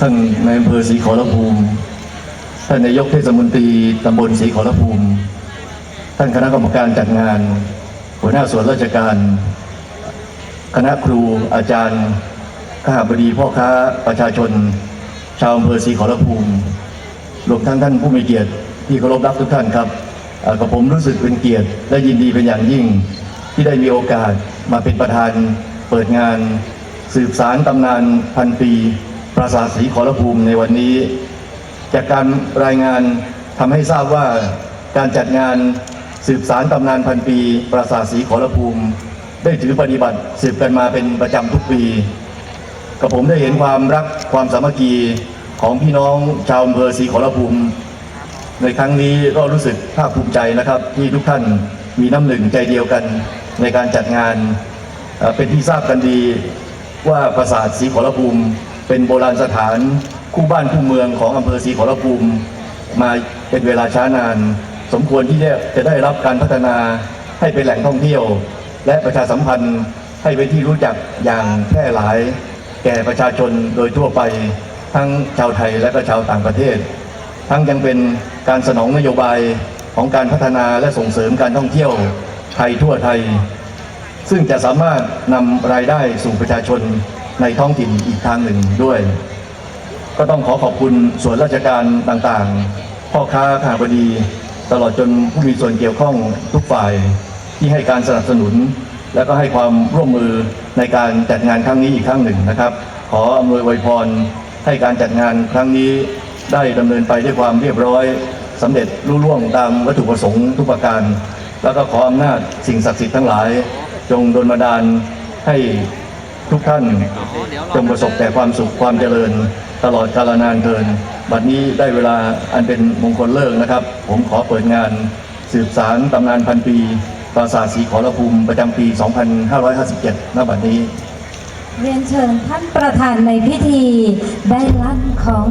ท่านนายอำเภอศรีขอรภูมิ ท่านนายกเทศมนตรีตำบลศรีขอรภูมิ ท่านคณะกรรมการจัดงาน หัวหน้าส่วนราชการ คณะครูอาจารย์ข้าบดีพ่อค้าประชาชน ชาวอำเภอศรีขอรภูมิรวมทั้งท่านผู้มีเกียรติที่เคารพรักทุกท่านครับกับผมรู้สึกเป็นเกียรติและยินดีเป็นอย่างยิ่ง ที่ได้มีโอกาสมาเป็นประธานเปิดงาน สืบสารตำนานพันปี ปราสาทศรีขอรภูมิในวันนี้ จากการรายงานทำให้ทราบว่าการจัดงานสืบสารตำนานพันปี ปราสาทศรีขอรภูมิ ได้ถือปฏิบัติสืบกันมาเป็นประจำทุกปีกับผมได้เห็นความรักความสามัคคีของพี่น้องชาวอำเภอศรีขอรภูมิ ในครั้งนี้ก็รู้สึกภาคภูมิใจนะครับ ที่ทุกท่านมีน้ำหนึ่งใจเดียวกันในการจัดงานเอ่อเป็นที่ทราบกันดีว่าปราสาทศรีขอรภูมิ เป็นโบราณสถานคู่บ้านคู่เมืองของอำเภอศรีขอรภูมิมาเป็นเวลาช้านาน สมควรที่จะได้รับการพัฒนาให้เป็นแหล่งท่องเที่ยว และประชาสัมพันธ์ให้เป็นที่รู้จักอย่างแพร่หลาย แก่ประชาชนโดยทั่วไป ทั้งชาวไทยและก็ชาวต่างประเทศ ทั้งยังเป็นการสนองนโยบายของการพัฒนาและส่งเสริมการท่องเที่ยวไทยทั่วไทย ซึ่งจะสามารถนำรายได้สู่ประชาชน ในท้องถิ่นอีกทางหนึ่งด้วย ก็ต้องขอขอบคุณส่วนราชการต่างๆ พ่อค้าข้าบดี ตลอดจนผู้มีส่วนเกี่ยวข้องทุกฝ่ายที่ให้การสนับสนุน และก็ให้ความร่วมมือในการจัดงานครั้งนี้อีกครั้งหนึ่งนะครับ ขออำนวยอวยพรให้การจัดงานครั้งนี้ได้ดำเนินไปด้วยความเรียบร้อยสำเร็จรุ่ล่วงตามวัตถุประสงค์ทุกประการ แล้วก็ขออำนาจสิ่งศักดิ์สิทธิ์ทั้งหลาย จงดลบันดาลให้ ทุกท่านจงประสบแต่ความสุขความเจริญ ตลอดกาลนานเกิน บัดนี้ได้เวลาอันเป็นมงคลเลิกนะครับ ผมขอเปิดงานสืบสารตำนานพันปี ปราสาทศรีขอรภูมิประจำปี 2557ณบัดนี้ เรียนเชิญท่านประธานในพิธีได้รับของ